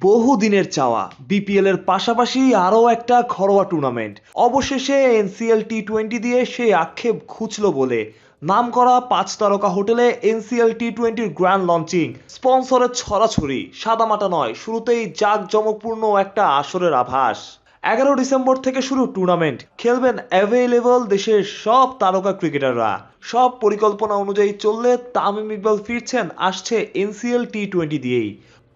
বহু দিনের চাওয়া বিপিএল এর পাশাপাশি আরও একটা ঘরোয়া টুর্নামেন্ট অবশেষে এনসিএল টি টোয়েন্টি দিয়ে সেই আক্ষেপ খুঁজলো বলে। নামকরা পাঁচ তারকা হোটেলে এনসিএল টি টোয়েন্টির গ্র্যান্ড লঞ্চিং স্পন্সরের ছড়াছড়ি, সাদামাটা নয়, শুরুতেই জাঁকজমকপূর্ণ একটা আসরের আভাস। এগারো ডিসেম্বর থেকে শুরু টুর্নামেন্ট খেলবেন অ্যাভেলেবল দেশের সব তারকা ক্রিকেটাররা। সব পরিকল্পনা অনুযায়ী চললে তামিম ইকবাল ফিরছেন, আসছে এনসিএল টি টোয়েন্টি দিয়েই।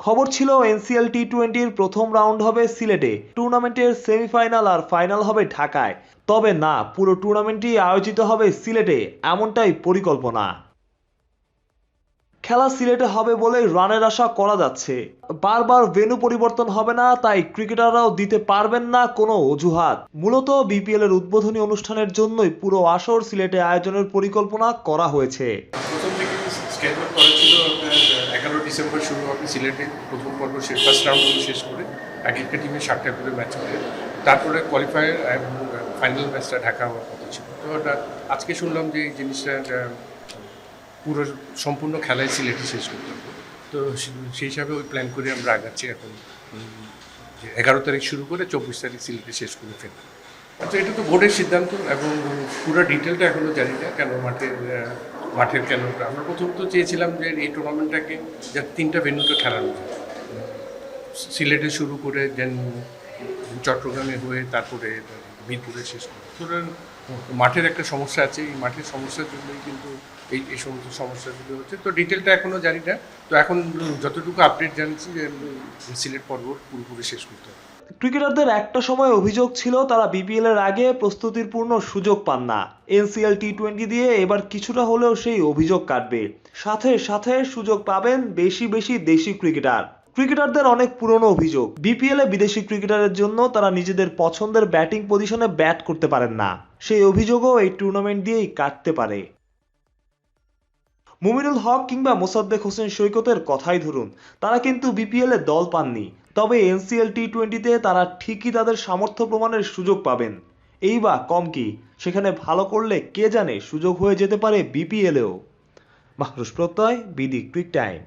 খবর ছিল এনসিএল টি টোয়েন্টির প্রথম রাউন্ড হবে সিলেটে, টুর্নামেন্টের সেমিফাইনাল আর ফাইনাল হবে ঢাকায়। তবে না, পুরো টুর্নামেন্টই আয়োজিত হবে সিলেটে, এমনটাই পরিকল্পনা। খেলা সিলেটে হবে বলে রানের আশা করা যাচ্ছে। বারবার ভেন্যু পরিবর্তন হবে না, তাই ক্রিকেটাররাও দিতে পারবেন না কোনো অজুহাত। মূলত বিপিএল এর উদ্বোধনী অনুষ্ঠানের জন্যই পুরো আসর সিলেটে আয়োজনের পরিকল্পনা করা হয়েছে প্রথম থেকে স্কেজুল করা ছিল আপনার এগারো ডিসেম্বর শুরু হবে সিলেটে প্রথম পর্ব শেষ ফার্স্ট রাউন্ড শেষ করে এক একটা টিমে সাতটা করে ম্যাচ করে তারপরে কোয়ালিফায়ার এবং ফাইনাল ম্যাচটা ঢাকা হওয়ার কথা ছিল। তো ওটা আজকে শুনলাম যে এই জিনিসটা পুরো সম্পূর্ণ খেলায় সিলেটে শেষ করতে হবে। তো সেই হিসাবে ওই প্ল্যান করে আমরা আগাচ্ছি এখন এগারো তারিখ শুরু করে চব্বিশ তারিখ সিলেটে শেষ করে ফেলব আচ্ছা এটা তো বোর্ডের সিদ্ধান্ত এবং পুরো ডিটেলটা এখনও জানি না কেন আহ, মাঠের কেন? আমরা প্রথমত চেয়েছিলাম যে এই টুর্নামেন্টটাকে যাতে তিনটা ভেন্যুতে খেলানো যায়। সিলেটে শুরু করে দেন চট্টগ্রামে হয়ে, তারপরে মিরপুরে শেষ করে। সুতরাং মাঠের একটা সমস্যা আছে। এই মাঠের সমস্যার জন্যই কিন্তু এই এই সমস্ত সমস্যাগুলো হচ্ছে। তো ডিটেলটা এখনও জানি না। তো এখন যতটুকু আপডেট জানছি যে সিলেট পর্ব পুরোপুরি শেষ করতে হবে। ক্রিকেটারদের একটা সময় অভিযোগ ছিল, তারা বিপিএল এর আগে প্রস্তুতির পূর্ণ সুযোগ পান না। এনসিএল টি টোয়েন্টি দিয়ে এবার কিছুটা হলেও সেই অভিযোগ কাটবে। সাথে সাথে সুযোগ পাবেন বেশি বেশি দেশি ক্রিকেটার। ক্রিকেটারদের অনেক পুরনো অভিযোগ। বিপিএল এ বিদেশি ক্রিকেটারের জন্য তারা নিজেদের পছন্দের ব্যাটিং পজিশনে ব্যাট করতে পারেন না। সেই অভিযোগও এই টুর্নামেন্ট দিয়েই কাটতে পারে। মুমিনুল হক কিংবা মোসাদ্দেক হোসেন সৈকতের কথাই ধরুন, তারা কিন্তু বিপিএল এ দল পাননি। তবে এনসিএল টি টোয়েন্টিতে তারা ঠিকই তাদের সামর্থ্য প্রমাণের সুযোগ পাবেন। এই বা কম কি? সেখানে ভালো করলে কে জানে সুযোগ হয়ে যেতে পারে বিপিএলেও। মাহরুষ প্রত্যয় বিডি ক্রিক টাইম